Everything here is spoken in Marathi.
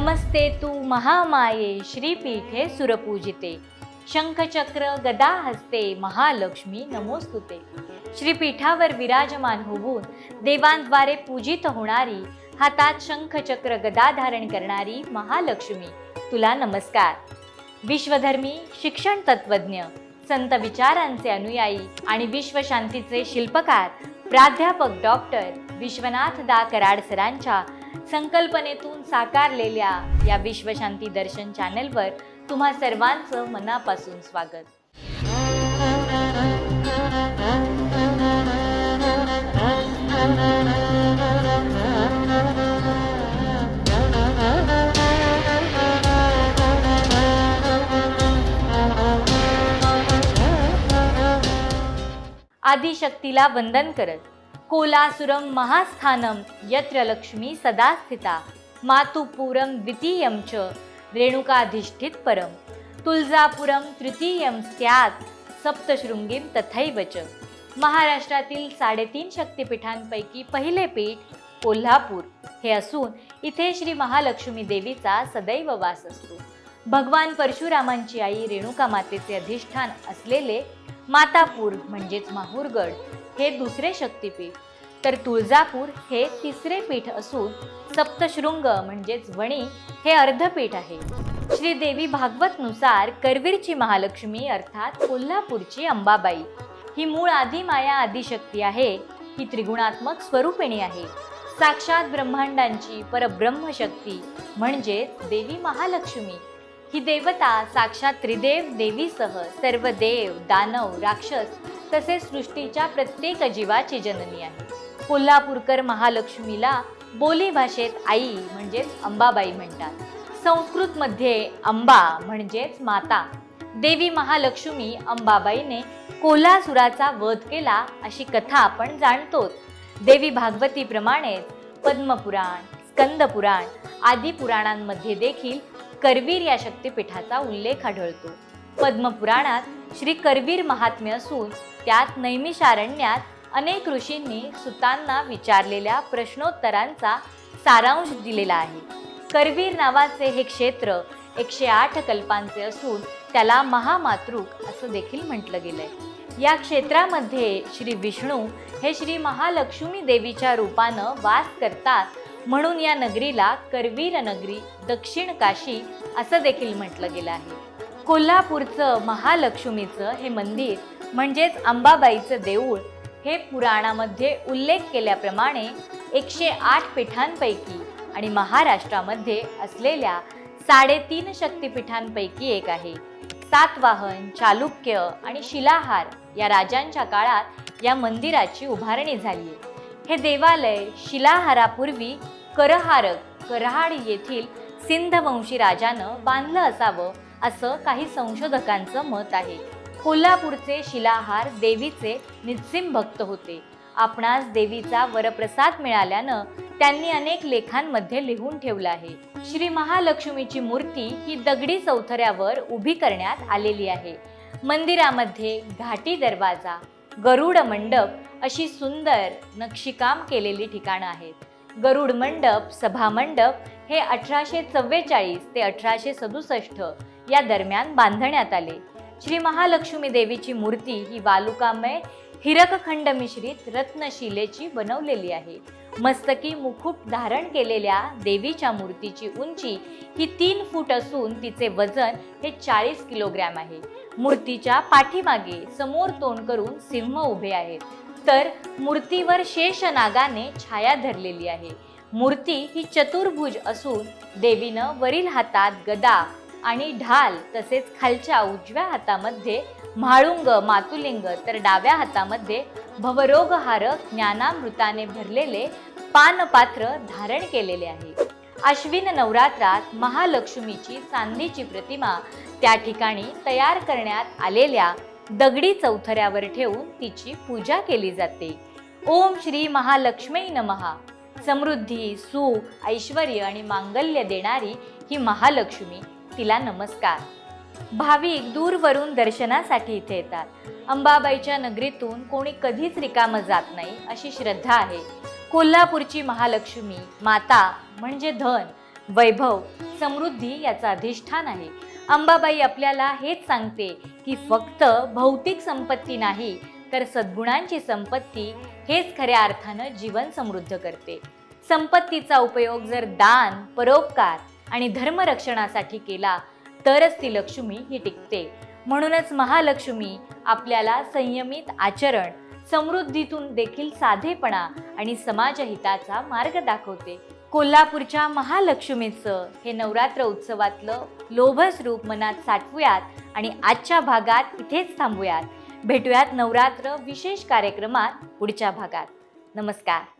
नमस्ते तू महामाये श्रीपीठे सुरपूजिते. शंखचक्र गदा हस्ते महालक्ष्मी नमोस्तुते. श्रीपीठावर विराजमान होऊन देवांद्वारे पूजित होणारी हातात शंखचक्र गदा धारण करणारी महालक्ष्मी तुला नमस्कार. विश्वधर्मी शिक्षण तत्वज्ञ संत विचारांचे अनुयायी आणि विश्वशांतीचे शिल्पकार प्राध्यापक डॉक्टर विश्वनाथ दा कराड सरांच्या संकल्पनेतून साकारलेल्या या विश्वशांती दर्शन चॅनलवर तुम्हा सर्वांचं मनापासून स्वागत. आदिशक्तीला वंदन करत कोलासुरम महास्थानं यत्र लक्ष्मी सदा स्थिता मातुपुरम द्वितीयं च रेणुकाधिष्ठित परम तुळजापुरम तृतीयं स्यात् सप्तशृंगीम तथैव च. महाराष्ट्रातील साडेतीन शक्तिपीठांपैकी पहिले पीठ कोल्हापूर. हे असून इथे श्री महालक्ष्मी देवीचा सदैव वास असतो. भगवान परशुरामांची आई रेणुका मातेचे अधिष्ठान असलेले मातापूर म्हणजेच माहूरगड हे दुसरे शक्तिपीठ. तर तुळजापूर हे तिसरे पीठ असून सप्तशृंग म्हणजेच वणी हे अर्धपीठ आहे. श्रीदेवी भागवतनुसार करवीरची महालक्ष्मी अर्थात कोल्हापूरची अंबाबाई ही मूळ आदिमाया आदिशक्ती आहे ही त्रिगुणात्मक स्वरूपिणी आहे. साक्षात ब्रह्मांडांची परब्रह्मशक्ती म्हणजे देवी महालक्ष्मी. ही देवता साक्षात त्रिदेव देवीसह सर्व देव दानव राक्षस तसेच सृष्टीच्या प्रत्येक जीवाची जननी आहे कोल्हापूरकर महालक्ष्मीला बोली भाषेत आई म्हणजेच अंबाबाई म्हणतात. संस्कृतमध्ये अंबा म्हणजेच माता. देवी महालक्ष्मी अंबाबाईने कोल्हासुराचा वध केला अशी कथा आपण जाणतोच. देवी भागवतीप्रमाणेच पद्मपुराण स्कंदपुराण आदी पुराणांमध्ये देखील करवीर या शक्तिपीठाचा उल्लेख आढळतो. पद्मपुराणात श्री करवीर महात्म्य असून त्यात नैमिषारण्यात अनेक ऋषींनी सुतांना विचारलेल्या प्रश्नोत्तरांचा सारांश दिलेला आहे. करवीर नावाचे हे क्षेत्र एकशे आठ कल्पांचे असून त्याला महामातृक असं देखील म्हटलं गेलंय. या क्षेत्रामध्ये श्री विष्णू हे श्री महालक्ष्मी देवीच्या रूपानं वास करतात म्हणून या नगरीला करवीर नगरी दक्षिण काशी असं देखील म्हटलं गेलं आहे. कोल्हापूरचं महालक्ष्मीचं हे मंदिर म्हणजेच अंबाबाईचं देऊळ हे पुराणामध्ये उल्लेख केल्याप्रमाणे एकशे आठ पीठांपैकी आणि महाराष्ट्रामध्ये असलेल्या साडेतीन शक्तिपीठांपैकी एक आहे. सातवाहन चालुक्य आणि शिलाहार या राजांच्या काळात या मंदिराची उभारणी झाली आहे हे देवालय शिलाहारापूर्वी करहारक करहाड येथील सिंधवंशी राजानं बांधलं असावं असं काही संशोधकांचं मत आहे. कोल्हापूरचे शिलाहार देवीचे निस्सिम भक्त होते. आपणास देवीचा वरप्रसाद मिळाल्यानं त्यांनी अनेक लेखांमध्ये लिहून ठेवलं आहे. श्री महालक्ष्मीची मूर्ती ही दगडी चौथऱ्यावर उभी करण्यात आलेली आहे. मंदिरामध्ये घाटी दरवाजा गरुड मंडप अशी सुंदर नक्षीकाम केलेली ठिकाणं आहेत. गरुड मंडप सभा मंडप हे अठराशे चव्वेचाळीस ते अठराशे सदुसष्ट या दरम्यान बांधण्यात आले. श्री महालक्ष्मी देवीची मूर्ती ही वालुकामय हिरकखंड मिश्रित रत्नशिलेची बनवलेली आहे. मस्तकी मुकुट धारण केलेल्या देवीच्या मूर्तीची उंची ही तीन फूट असून तिचे वजन हे चाळीस किलोग्रॅम आहे. मूर्तीच्या पाठीमागे समोर तोंड करून सिंह उभे आहेत. तर मूर्तीवर शेष नागाने छाया धरलेली आहे. मूर्ती ही चतुर्भुज असून देवीनं वरील हातात गदा आणि ढाल तसेच खालच्या उजव्या हातामध्ये म्हाळुंग मातुलिंग तर डाव्या हातामध्ये भवरोगहारक ज्ञानामृताने भरलेले पानपात्र धारण केलेले आहे. अश्विन नवरात्रात महालक्ष्मीची चांदीची प्रतिमा त्या ठिकाणी तयार करण्यात आलेल्या दगडी चौथऱ्यावर ठेवून तिची पूजा केली जाते. ओम श्री महालक्ष्मी नमहा समृद्धी सुख ऐश्वर आणि मांगल्य देणारी ही महालक्ष्मी तिला नमस्कार. भाविक दूरवरून दर्शनासाठी इथे येतात. अंबाबाईच्या नगरीतून कोणी कधीच रिकामं जात नाही अशी श्रद्धा आहे. कोल्हापूरची महालक्ष्मी माता म्हणजे धन. वैभव समृद्धी याचा अधिष्ठान आहे. अंबाबाई आपल्याला हेच सांगते की फक्त भौतिक संपत्ती नाही तर सद्गुणांची संपत्ती हेच खऱ्या अर्थानं जीवन समृद्ध करते. संपत्तीचा उपयोग जर दान परोपकार आणि धर्मरक्षणासाठी केला तरच ती लक्ष्मी ही टिकते. म्हणूनच महालक्ष्मी आपल्याला संयमित आचरण समृद्धीतून देखील साधेपणा आणि समाजहिताचा मार्ग दाखवते. कोल्हापूरच्या महालक्ष्मीचं हे नवरात्र उत्सवातलं लोभस रूप मनात साठवूयात आणि आजच्या भागात इथेच थांबूयात भेटूयात नवरात्र विशेष कार्यक्रमात पुढच्या भागात नमस्कार